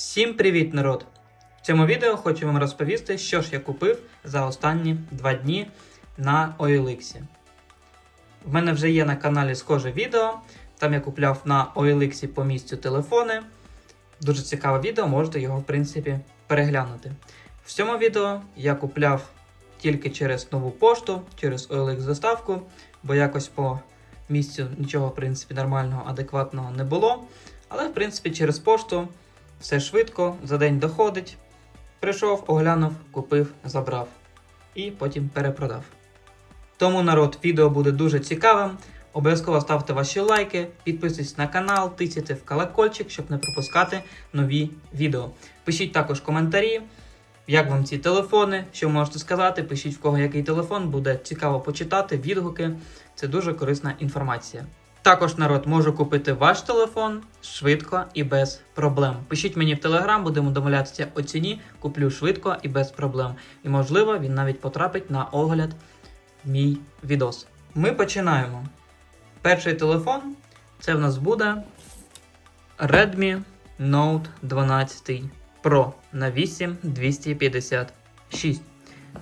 Всім привіт, народ! В цьому відео хочу вам розповісти, що ж я купив за останні два дні на OLX. В мене вже є на каналі схоже відео. Там я купляв на OLX по місцю телефони. Дуже цікаве відео, можете його, в принципі, переглянути. В цьому відео я купляв тільки через нову пошту, через OLX доставку, бо якось по місцю нічого, в принципі, нормального, адекватного не було. Але, в принципі, через пошту все швидко, за день доходить. Прийшов, оглянув, купив, забрав і потім перепродав. Тому народ, відео буде дуже цікавим. Обов'язково ставте ваші лайки, підписуйтесь на канал, тисяйте в колокольчик, щоб не пропускати нові відео. Пишіть також коментарі, як вам ці телефони, що можете сказати. Пишіть в кого який телефон, буде цікаво почитати, відгуки. Це дуже корисна інформація. Також народ можу купити ваш телефон швидко і без проблем. Пишіть мені в телеграм, будемо домовлятися о ціні, куплю швидко і без проблем. І можливо він навіть потрапить на огляд мій відос. Ми починаємо. Перший телефон це в нас буде Redmi Note 12 Pro на 8256.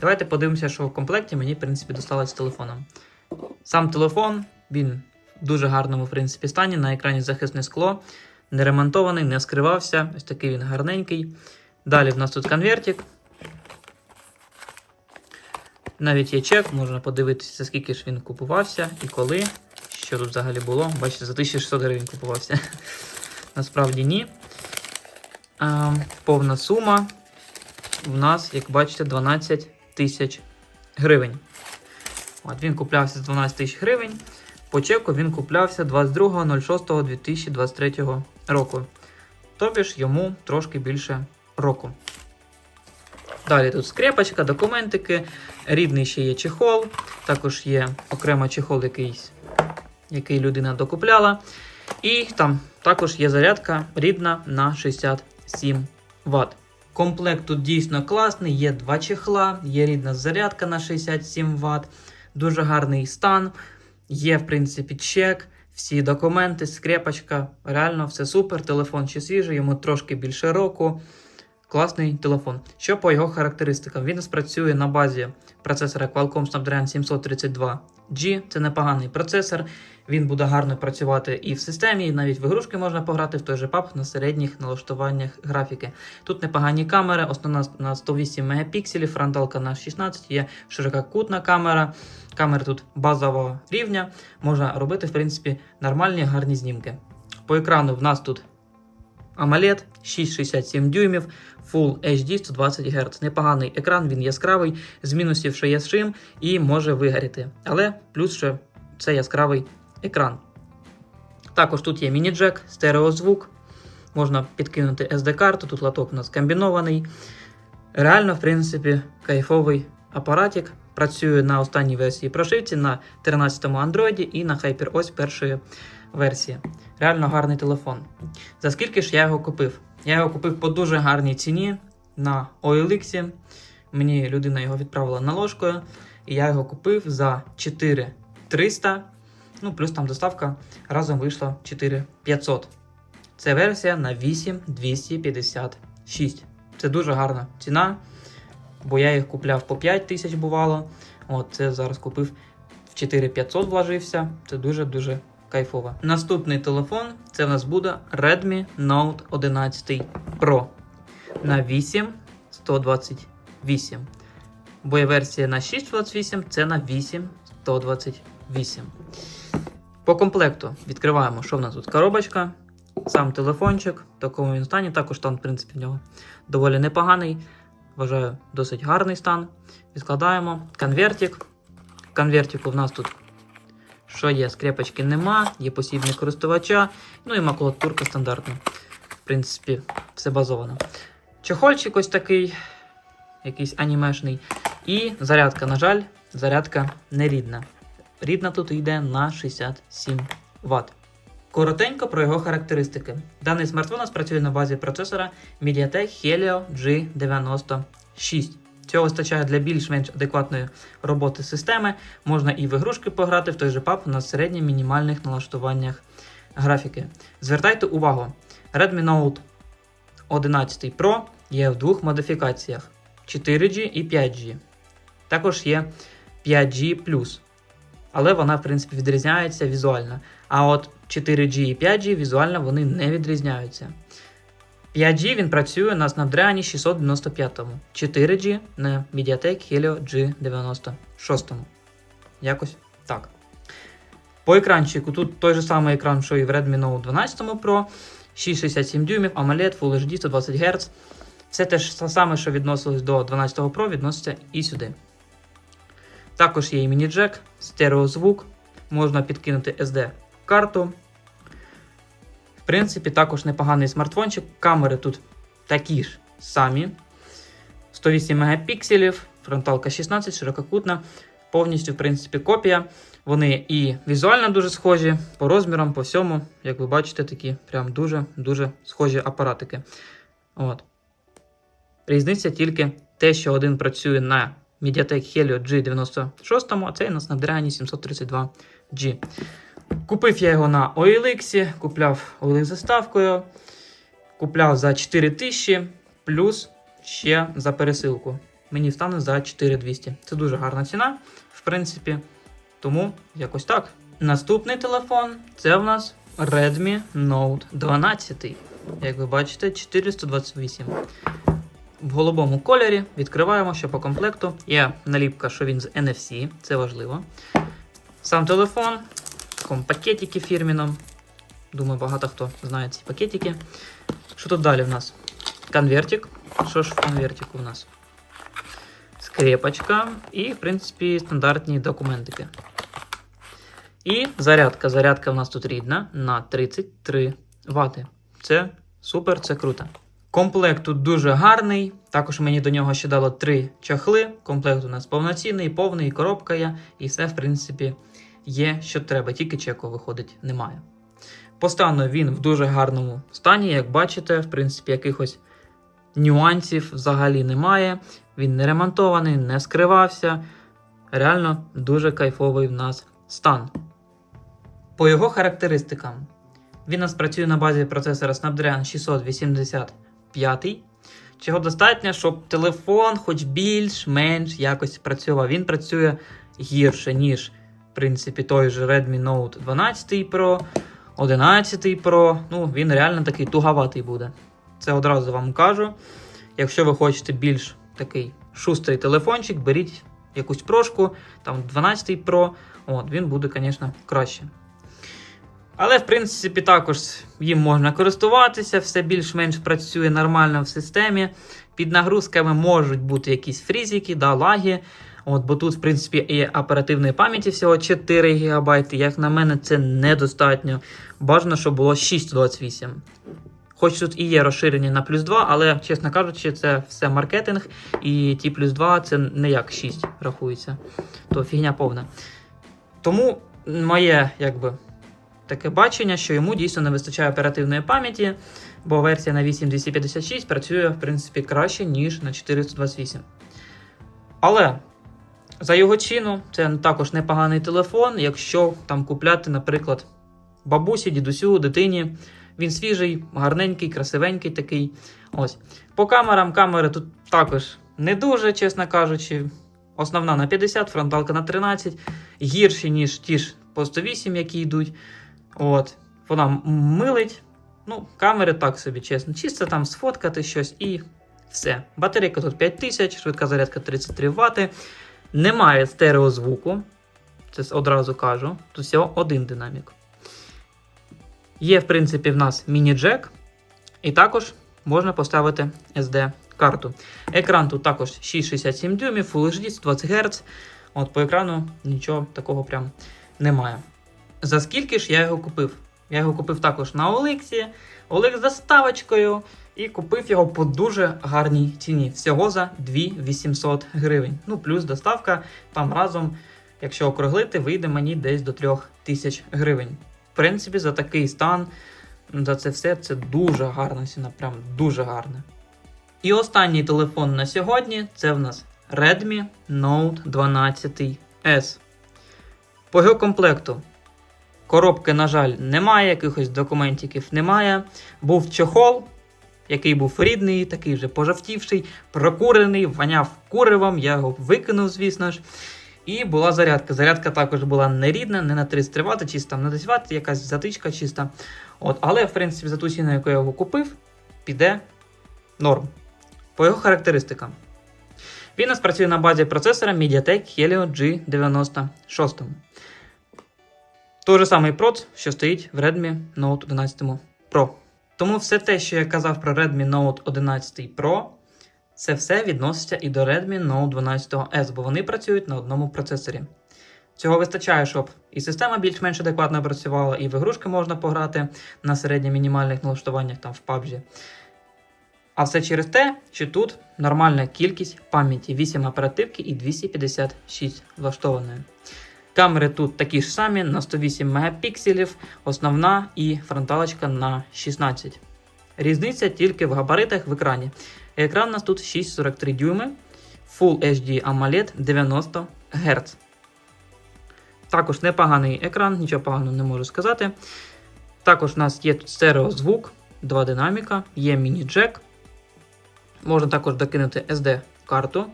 Давайте подивимося, що в комплекті мені, в принципі, досталось з телефоном. Сам телефон, він дуже гарному в принципі, стані. На екрані захисне скло, не ремонтований, не скривався. Ось такий він гарненький. Далі в нас тут конвертик. Навіть є чек, можна подивитися, скільки ж він купувався і коли. Що тут взагалі було. Бачите, за 1600 гривень купувався. Насправді ні. А, повна сума в нас, як бачите, 12 тисяч гривень. От Він куплявся з 12 тисяч гривень. По чеку він куплявся 22.06.2023 року. Тобі ж йому трошки більше року. Далі тут скрепочка, документики, рідний ще є чехол, також є окремо чехол якийсь, який людина докупляла. І там також є зарядка рідна на 67 Вт. Комплект тут дійсно класний, є два чехла, є рідна зарядка на 67 Вт, дуже гарний стан. Є, в принципі, чек, всі документи, скрепочка. Реально все супер. Телефон ще свіжий, йому трошки більше року. Класний телефон. Що по його характеристикам? Він спрацює на базі процесора Qualcomm Snapdragon 732G. Це непоганий процесор. Він буде гарно працювати і в системі, і навіть в ігрушки можна пограти в той же PUBG на середніх налаштуваннях графіки. Тут непогані камери, основна на 108 мегапікселів, фронталка на 16, є ширококутна камера. Камери тут базового рівня. Можна робити, в принципі, нормальні гарні знімки. По екрану в нас тут AMOLED 6,67 дюймів, Full HD 120 Гц. Непоганий екран, він яскравий, з мінусів, що є шим, і може вигоріти. Але плюс, що це яскравий екран. Також тут є міні-джек, стереозвук. Можна підкинути SD-карту, тут лоток у нас комбінований. Реально, в принципі, кайфовий апаратик. Працює на останній версії прошивці на 13-му Android і на HyperOS першої версії. Реально гарний телефон. За скільки ж я його купив? Я його купив по дуже гарній ціні на OLX. Мені людина його відправила наложкою. І я його купив за 4300. Ну, плюс там доставка разом вийшла 4500. Це версія на 8256. Це дуже гарна ціна, бо я їх купляв по 5 тисяч бувало. От це зараз купив в 4500 вложився. Це дуже-дуже кайфово. Наступний телефон це в нас буде Redmi Note 11 Pro на 8128. Бо є версія на 628, це на 8128. По комплекту відкриваємо, що в нас тут коробочка, сам телефончик, такому він стані. Також стан, в принципі, в нього доволі непоганий. Вважаю, досить гарний стан. Відкладаємо конвертик. В конвертику в нас тут що є? Скрепочки нема, є посібник користувача, ну і макулатурка стандартна. В принципі, все базовано. Чехольчик ось такий, якийсь анімешний. І зарядка, на жаль, зарядка не рідна. Рідна тут йде на 67 Вт. Коротенько про його характеристики. Даний смартфон у нас працює на базі процесора MediaTek Helio G96. Цього вистачає для більш-менш адекватної роботи системи. Можна і в ігрушки пограти в той же PUBG на середніх мінімальних налаштуваннях графіки. Звертайте увагу, Redmi Note 11 Pro є в двох модифікаціях: 4G і 5G. Також є 5G але вона, в принципі, відрізняється візуально. А от 4G і 5G візуально вони не відрізняються. 5G він працює на Snapdragon 695, 4G на MediaTek Helio G96. Якось так. По екранчику тут той же самий екран, що і в Redmi Note 12 Pro, 667 дюймів, AMOLED, Full HD 120 Гц. Все те ж саме, що відносилось до 12 Pro, відноситься і сюди. Також є і міні-джек, стереозвук, можна підкинути SD-карту. Принципі, також непоганий смартфончик. Камери тут такі ж самі. 108 мегапікселів, фронталка 16, ширококутна, повністю, в принципі, копія. Вони і візуально дуже схожі, по розмірам, по всьому, як ви бачите, такі прям дуже-дуже схожі апаратики. От. Різниця тільки те, що один працює на MediaTek Helio G96, а цей на Snapdragon 732G. Купив я його на OLX, купляв OLX заставкою, купляв за 4000 плюс ще за пересилку. Мені стане за 4200. Це дуже гарна ціна, в принципі. Тому якось так. Наступний телефон це в нас Redmi Note 12. Як ви бачите, 428. В голубому кольорі відкриваємо, що по комплекту є наліпка, що він з NFC, це важливо. Сам телефон, такому пакетики фірміном. Думаю, багато хто знає ці пакетики. Що тут далі в нас? Конвертик. Що ж в конвертику у нас? Скрепочка і, в принципі, стандартні документики. І зарядка. Зарядка в нас тут рідна на 33 Вт. Це супер, це круто. Комплект тут дуже гарний. Також мені до нього ще дало три чахли. Комплект у нас повноцінний, повний, коробка є, і все, в принципі, є, що треба, тільки чеку виходить, немає. По стану він в дуже гарному стані, як бачите, в принципі, якихось нюансів взагалі немає. Він не ремонтований, не скривався. Реально дуже кайфовий в нас стан. По його характеристикам. Він у нас працює на базі процесора Snapdragon 685, чого достатньо, щоб телефон хоч більш-менш якось працював. Він працює гірше, ніж, принципі, той же Redmi Note 12 Pro, 11 Pro. Ну, він реально такий туговатий буде. Це одразу вам кажу. Якщо ви хочете більш такий шустрий телефончик, беріть якусь прошку, там 12 Pro, от, він буде, звісно, краще. Але, в принципі, також їм можна користуватися, все більш-менш працює нормально в системі. Під нагрузками можуть бути якісь фрізики, да, лаги. От, Бо тут, в принципі, є оперативної пам'яті всього 4 ГБ. Як на мене, це недостатньо. Бажано, щоб було 628. Хоч тут і є розширення на плюс 2, але, чесно кажучи, це все маркетинг, і ті плюс 2 це не як 6 рахується. То фігня повна. Тому моє, якби таке бачення, що йому дійсно не вистачає оперативної пам'яті, бо версія на 8256 працює, в принципі, краще, ніж на 428. Але за його ціну це також непоганий телефон, якщо там купляти, наприклад, бабусі, дідусю, дитині. Він свіжий, гарненький, красивенький такий. Ось. По камерам камери тут також не дуже, чесно кажучи. Основна на 50, фронталка на 13, гірші, ніж ті ж по 108, які йдуть. От. Вона милить. Ну, камери так собі, чесно. Чисто там сфоткати щось і все. Батарейка тут 5000, швидка зарядка 33 Вт. Немає стереозвуку. Це одразу кажу. Тут всього один динамік. Є, в принципі, в нас міні-джек. І також можна поставити SD-карту. Екран тут також 6,67 дюймів, Full HD 120 Гц. От по екрану нічого такого прям немає. За скільки ж я його купив? Я його купив також на OLX, OLX з заставочкою, і купив його по дуже гарній ціні. Всього за 2800 гривень. Ну, плюс доставка там разом, якщо округлити, вийде мені десь до 3000 гривень. В принципі, за такий стан, за це все це дуже гарна ціна, прям дуже гарна. І останній телефон на сьогодні це в нас Redmi Note 12 S. По його комплекту Коробки, на жаль, немає, якихось документиків немає. Був чохол. Який був рідний, такий вже пожовтівший, прокурений, воняв куревом, я його викинув, звісно ж. І була зарядка. Зарядка також була не рідна, не на 30 Вт, чисто на 10 Вт, якась затичка чиста. От, але, в принципі, за ту ціну, яку я його купив, піде норм. По його характеристикам. Він у нас працює на базі процесора MediaTek Helio G96. Той же самий проц, що стоїть в Redmi Note 11 Pro. Тому все те, що я казав про Redmi Note 11 Pro, це все відноситься і до Redmi Note 12 S, бо вони працюють на одному процесорі. Цього вистачає, щоб і система більш-менш адекватно працювала, і в ігрушки можна пограти на середньо-мінімальних налаштуваннях там в PUBG. А все через те, що тут нормальна кількість пам'яті 8 оперативки і 256 влаштованої. Камери тут такі ж самі на 108 мегапікселів, основна і фронталочка на 16. Різниця тільки в габаритах в екрані. Екран у нас тут 6,43 дюйми, Full HD AMOLED 90 Гц. Також непоганий екран, нічого поганого не можу сказати. Також у нас є тут стереозвук, два динаміка, є міні-джек. Можна також докинути SD-карту.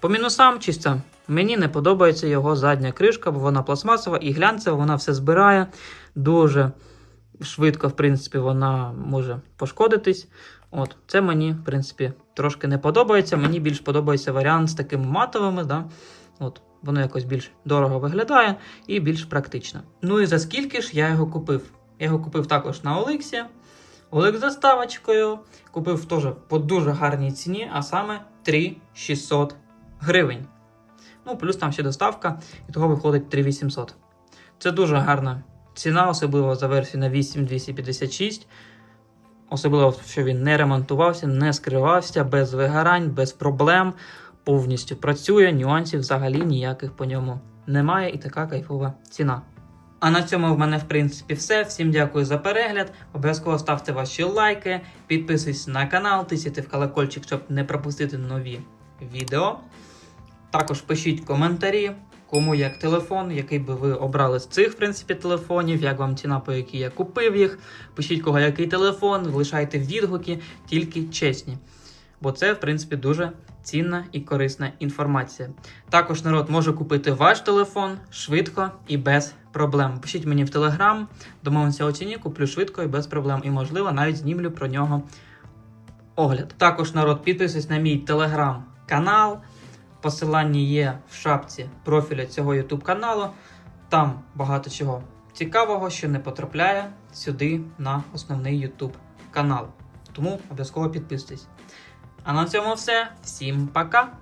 По мінусам чисто. Мені не подобається його задня кришка, бо вона пластмасова і глянцева, вона все збирає. Дуже швидко, в принципі, вона може пошкодитись. От, Це мені, в принципі, трошки не подобається. Мені більш подобається варіант з такими матовими. Да? От, Воно якось більш дорого виглядає і більш практично. Ну і за скільки ж я його купив? Я його купив також на Олексі. Олег з доставочкою. Купив теж по дуже гарній ціні, а саме 3600 гривень. Ну, плюс там ще доставка, і того виходить 3800. Це дуже гарна ціна, особливо за версію на 8256. Особливо, що він не ремонтувався, не скривався, без вигорань, без проблем. Повністю працює, нюансів взагалі ніяких по ньому немає, і така кайфова ціна. А на цьому в мене, в принципі, все. Всім дякую за перегляд. Обов'язково ставте ваші лайки, підписуйтесь на канал, тисяйте в колокольчик, щоб не пропустити нові відео. Також пишіть коментарі, кому як телефон, який би ви обрали з цих, в принципі, телефонів, як вам ціна, по якій я купив їх. Пишіть кого який телефон, лишайте відгуки, тільки чесні. Бо це, в принципі, дуже цінна і корисна інформація. Також народ може купити ваш телефон швидко і без проблем. Пишіть мені в телеграм, домовимося у ціні, куплю швидко і без проблем. І, можливо, навіть знімлю про нього огляд. Також народ, підписуйтесь на мій телеграм-канал. Посилання є в шапці профіля цього YouTube каналу. Там багато чого цікавого, що не потрапляє сюди на основний YouTube канал. Тому обов'язково підписуйтесь. А на цьому все. Всім пока!